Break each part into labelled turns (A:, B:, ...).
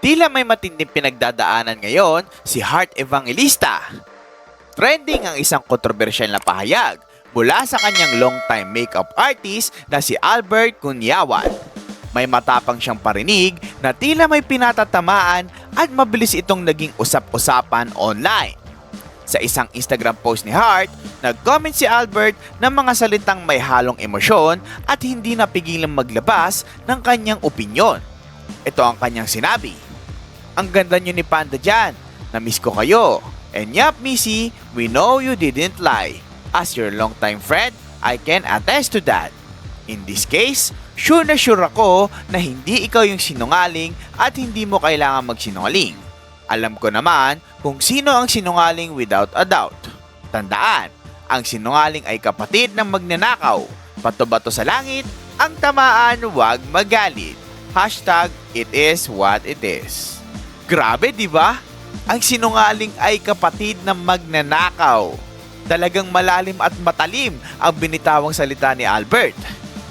A: Tila may matinding pinagdadaanan ngayon si Heart Evangelista. Trending ang isang kontrobersyal na pahayag mula sa kanyang long-time makeup artist na si Albert Cunyawan. May matapang siyang parinig na tila may pinatatamaan at mabilis itong naging usap-usapan online. Sa isang Instagram post ni Hart, nag-comment si Albert ng mga salitang may halong emosyon at hindi napigilang maglabas ng kanyang opinyon. Ito ang kanyang sinabi. Ang ganda nyo ni Panda dyan. Na-miss ko kayo. And yup, Missy, we know you didn't lie. As your longtime friend, I can attest to that. In this case, sure na sure ako na hindi ikaw yung sinungaling at hindi mo kailangan magsinungaling. Alam ko naman kung sino ang sinungaling without a doubt. Tandaan, ang sinungaling ay kapatid ng magnanakaw. Bato-bato sa langit, ang tamaan wag magalit. Hashtag it is what it is. Grabe, di ba? Ang sinungaling ay kapatid ng magnanakaw. Talagang malalim at matalim ang binitawang salita ni Albert.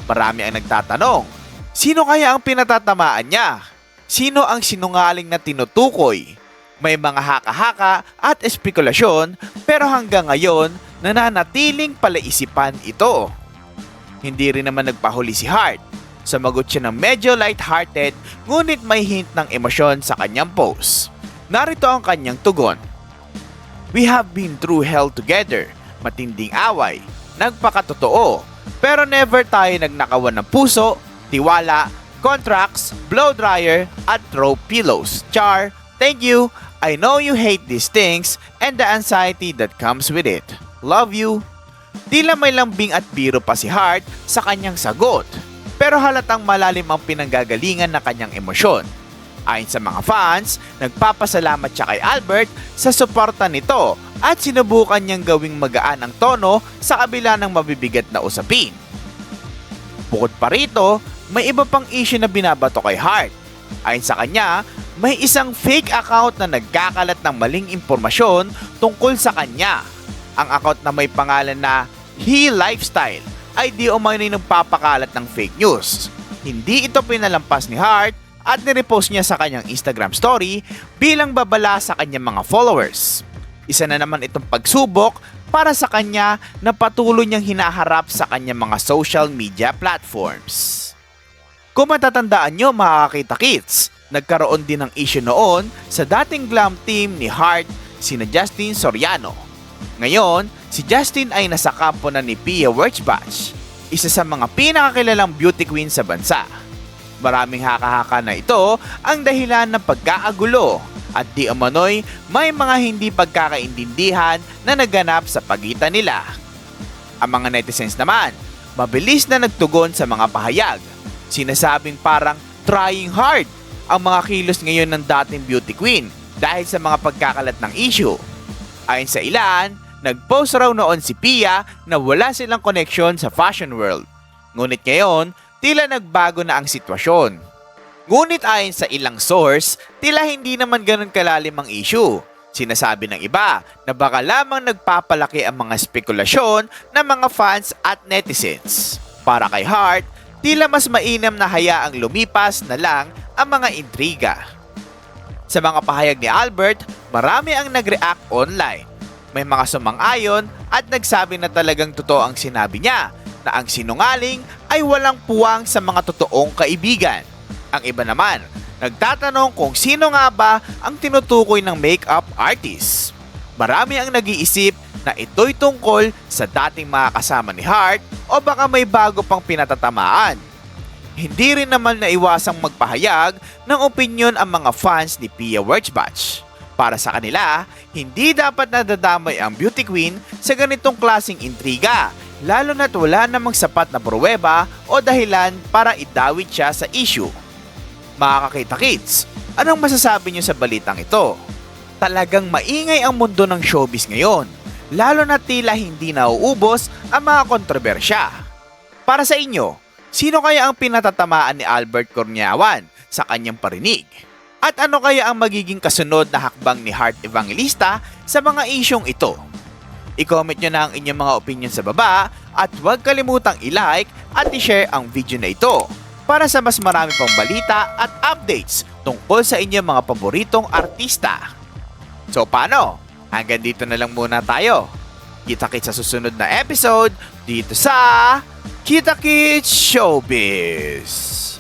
A: Marami ang nagtatanong, sino kaya ang pinatatamaan niya? Sino ang sinungaling na tinutukoy? May mga haka-haka at espekulasyon pero hanggang ngayon nananatiling palaisipan ito. Hindi rin naman nagpahuli si Hart. Sumagot siya ng medyo light-hearted ngunit may hint ng emosyon sa kanyang post. Narito ang kanyang tugon. We have been through hell together, matinding away, nagpakatotoo, pero never tayo nagnakawan ng puso, tiwala, contracts, blow dryer, at throw pillows. Char, thank you. I know you hate these things and the anxiety that comes with it. Love you. Tila may lambing at biro pa si Hart sa kanyang sagot. Pero halatang malalim ang pinanggagalingan na kanyang emosyon. Ayon sa mga fans, nagpapasalamat siya kay Albert sa suporta nito at sinubukan niyang gawing magaan ang tono sa kabila ng mabibigat na usapin. Bukod pa rito, may iba pang issue na binabato kay Hart. Ayon sa kanya, may isang fake account na nagkakalat ng maling impormasyon tungkol sa kanya. Ang account na may pangalan na He Lifestyle ay di umano'y nagpapakalat ng fake news. Hindi ito pinalampas ni Hart at nirepost niya sa kanyang Instagram story bilang babala sa kanyang mga followers. Isa na naman itong pagsubok para sa kanya na patuloy niyang hinaharap sa kanyang mga social media platforms. Kung matatandaan nyo mga kakita kids, nagkaroon din ng issue noon sa dating glam team ni Hart, sina Justin Soriano. Ngayon, si Justin ay nasa kampo na ni Pia Wurtzbach, isa sa mga pinakakilalang beauty queen sa bansa. Maraming haka-haka na ito ang dahilan ng pagkaagulo at di umano'y may mga hindi pagkakaintindihan na naganap sa pagitan nila. Ang mga netizens naman, mabilis na nagtugon sa mga pahayag. Sinasabing parang trying hard ang mga kilos ngayon ng dating beauty queen dahil sa mga pagkakalat ng issue. Ayon sa ilan, nagpost raw noon si Pia na wala silang connection sa fashion world. Ngunit ngayon, tila nagbago na ang sitwasyon. Ngunit ayon sa ilang source, tila hindi naman ganun kalalim ang issue. Sinasabi ng iba na baka lamang nagpapalaki ang mga spekulasyon ng mga fans at netizens. Para kay Hart, tila mas mainam na hayaang lumipas na lang ang mga intriga. Sa mga pahayag ni Albert, marami ang nag-react online. May mga sumang-ayon at nagsabi na talagang totoo ang sinabi niya na ang sinungaling ay walang puwang sa mga totoong kaibigan. Ang iba naman, nagtatanong kung sino nga ba ang tinutukoy ng makeup artist. Marami ang nag-iisip na ito'y tungkol sa dating mga kasama ni Hart o baka may bago pang pinatatamaan. Hindi rin naman naiwasang magpahayag ng opinyon ang mga fans ni Pia Wurtzbach. Para sa kanila, hindi dapat nadadamay ang beauty queen sa ganitong klasing intriga, lalo na't wala namang sapat na pruweba o dahilan para idawit siya sa issue. Mga kakita kids, anong masasabi niyo sa balitang ito? Talagang maingay ang mundo ng showbiz ngayon, lalo na tila hindi nauubos ang mga kontrobersya. Para sa inyo, sino kaya ang pinatatamaan ni Albert Corniawan sa kanyang parinig? At ano kaya ang magiging kasunod na hakbang ni Heart Evangelista sa mga isyong ito? I-comment nyo na ang inyong mga opinion sa baba at huwag kalimutang i-like at i-share ang video na ito para sa mas marami pang balita at updates tungkol sa inyong mga paboritong artista. So paano? Hanggang dito na lang muna tayo. Kita-kits sa susunod na episode dito sa Kita Kits Showbiz.